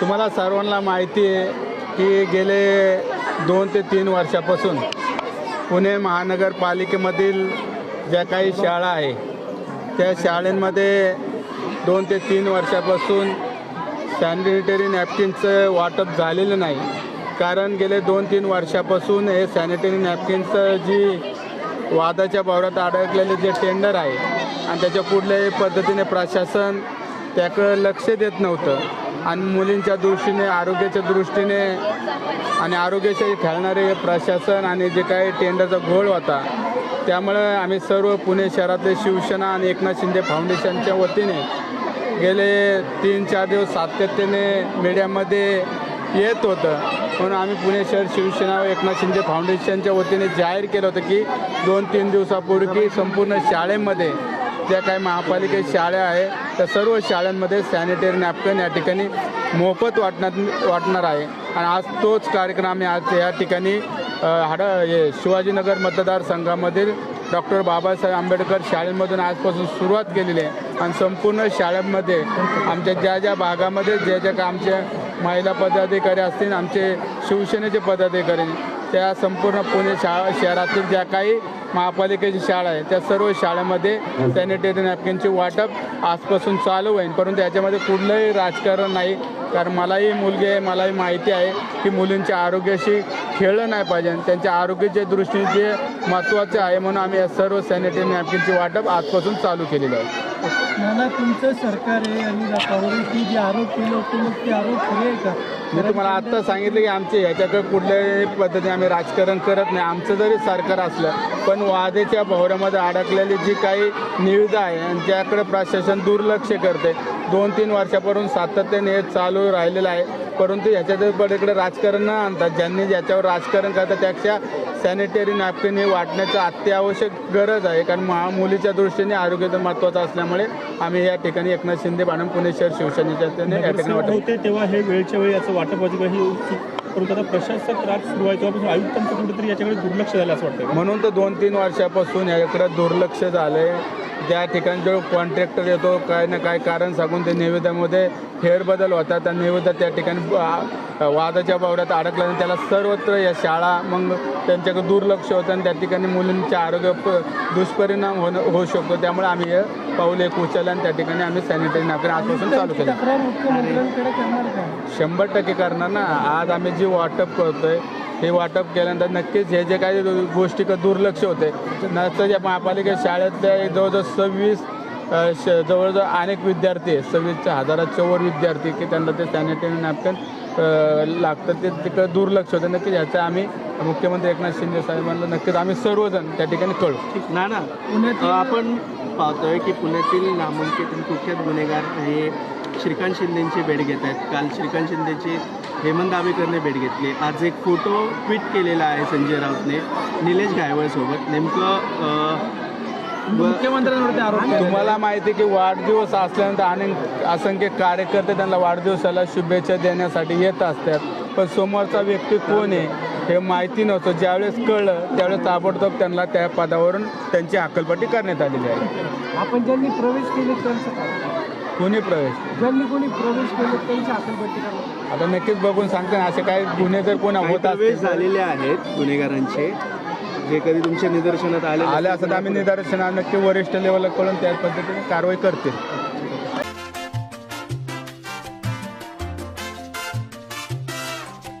तुम्हाला सर्वांना माहिती आहे की गेले दोन ते तीन वर्षापासून पुणे महानगरपालिकेमधील ज्या काही शाळा आहे त्या शाळेंमध्ये दोन ते तीन वर्षापासून सॅनिटरी नॅपकिनचं वाटप झालेलं नाही. कारण गेले दोन तीन वर्षापासून हे सॅनिटरी नॅपकिनचं जी वादाच्या वावरात अडकलेले जे टेंडर आहे आणि त्याच्या कुठल्याही पद्धतीने प्रशासन त्याकडं लक्ष देत नव्हतं. आणि मुलींच्या दृष्टीने आरोग्याच्या दृष्टीने आणि आरोग्याशी खेळणारे प्रशासन आणि जे काही टेंडरचा घोळ होता त्यामुळे आम्ही सर्व पुणे शहरातले शिवसेना आणि एकनाथ शिंदे फाउंडेशनच्या वतीने गेले तीन चार दिवस सातत्याने मीडियामध्ये येत होतं. म्हणून आम्ही पुणे शहर शिवसेना व एकनाथ शिंदे फाउंडेशनच्या वतीने जाहीर केलं होतं की दोन तीन दिवसापूर्वी संपूर्ण शाळेमध्ये ज्या काही महापालिकेत शाळा आहे. त्या सर्व शाळांमध्ये सॅनिटरी नॅपकिन या ठिकाणी मोफत वाटण्यात वाटणार आहे. आणि आज तोच कार्यक्रम आम्ही आज या ठिकाणी हाड हे शिवाजीनगर मतदारसंघामधील डॉक्टर बाबासाहेब आंबेडकर शाळेमधून आजपासून सुरुवात केलेली आहे. आणि संपूर्ण शाळांमध्ये आमच्या ज्या ज्या भागामध्ये ज्या ज्या का आमच्या महिला पदाधिकारी असतील आमचे शिवसेनेचे पदाधिकारी त्या संपूर्ण पुणे शा शहरातील ज्या काही महापालिकेची शाळा आहे. त्या सर्व शाळेमध्ये सॅनिटरी नॅपकिनचे वाटप आजपासून चालू होईल परंतु याच्यामध्ये कुठलंही राजकारण नाही. कारण मलाही मुलगी आहे मलाही माहिती आहे की मुलींच्या आरोग्याशी खेळलं नाही पाहिजे. आणि त्यांच्या आरोग्याच्या दृष्टीने जे महत्त्वाचं आहे म्हणून आम्ही या सर्व सॅनिटरी नॅपकिनचे वाटप आजपासून चालू केलेलं आहे. नाना तुमचं सरकार आहे आणि काँग्रेसने जे आरोप केले होते मग ते आरोप खरे आहे का? मी तुम्हाला आत्ता सांगितलं की आमचे ह्याच्याकडे कुठल्याही पद्धतीने आम्ही राजकारण करत नाही. आमचं जरी सरकार असलं पण वादेच्या भोवऱ्यामध्ये अडकलेली जी काही निविदा आहे आणि ज्याकडे प्रशासन दुर्लक्ष करते दोन तीन वर्षापासून सातत्याने हे चालू राहिलेलं आहे. परंतु ह्याच्यात पलीकडे राजकारण न आणतात ज्यांनी ज्याच्यावर राजकारण करतात त्याच्या सॅनिटरी नॅपकिन हे वाटण्याचं अत्यावश्यक गरज आहे. कारण महा मुलीच्या दृष्टीने आरोग्य तर महत्त्वाचं असल्यामुळे आम्ही या ठिकाणी एकनाथ शिंदे बाणम पुणे शहर शिवसेनेच्या या ठिकाणी वाटप होते तेव्हा हे वेळच्या वेळी याचं वाटप ही आता प्रशासक राज सुरू आहे. तेव्हापासून आयुक्तांचं कुठेतरी याच्याकडे दुर्लक्ष झालं असं वाटतं म्हणून तर दोन तीन वर्षापासून याकडे दुर्लक्ष झालं आहे ज्या ठिकाणी जो कॉन्ट्रॅक्टर येतो काय ना काय कारण सांगून ते निवेदनामध्ये फेरबदल होतात आणि निवेदन त्या ठिकाणी वादाच्या बावऱ्यात अडकल्याने त्याला सर्वत्र या शाळा मग त्यांच्याकडे दुर्लक्ष होतं आणि त्या ठिकाणी मुलींच्या आरोग्य प- दुष्परिणाम होणं होऊ शकतो. त्यामुळे आम्ही हे पाऊल एक उचललं आणि त्या ठिकाणी आम्ही सॅनिटरी नॅपकिन आजपासून चालू केलं. का शंभर टक्के करणार ना. आज आम्ही जी वाटप करतोय हे वाटप केल्यानंतर नक्कीच हे जे काही गोष्टी दुर्लक्ष होते नंतर या महापालिका शाळेतल्या जवळजवळ सव्वीस जवळजवळ अनेक विद्यार्थी आहे सव्वीसच्या हजाराच्या वर विद्यार्थी की त्यांना ते सॅनिटरी नॅपकिन लागतं. ते तिकडं दुर्लक्ष होतं. नक्कीच ह्याचं आम्ही मुख्यमंत्री एकनाथ शिंदे साहेबांना नक्कीच आम्ही सर्वजण त्या ठिकाणी कळू. ना ना आपण पाहतोय की पुण्यातील नामांकित आणि कुख्यात गुन्हेगार हे श्रीकांत शिंदेची भेट घेत आहेत. काल श्रीकांत शिंदेची हेमंत दावेकरने भेट घेतली. आज एक फोटो ट्विट केलेला आहे संजय राऊतने निलेश गायवळसोबत नेमकं मुख्यमंत्र्यांवरती आरोप. तुम्हाला माहिती आहे की वाढदिवस असल्यानंतर अनेक असंख्य कार्यकर्ते त्यांना वाढदिवसाला शुभेच्छा देण्यासाठी येत असतात. पण समोरचा व्यक्ती कोण आहे? हे माहिती नव्हतं. ज्यावेळेस कळलं त्यावेळेस ताबडतोब त्यांना त्या पदावरून त्यांची हकलपट्टी करण्यात आलेली आहे. आपण ज्यांनी प्रवेश केले त्यांचं काय? कोणी प्रवेश? ज्यांनी कोणी प्रवेश केले त्यांची अकलपट्टी करणार आता नक्कीच बघून सांगते ना असे काही गुन्हे जर कोणा होत प्रवेश असतील झालेले आहेत गुन्हेगारांचे. जे कधी तुमच्या निदर्शनात आले आले असं तर आम्ही निदर्शना नक्की वरिष्ठ लेवलला कळून त्या पद्धतीने कारवाई करतील.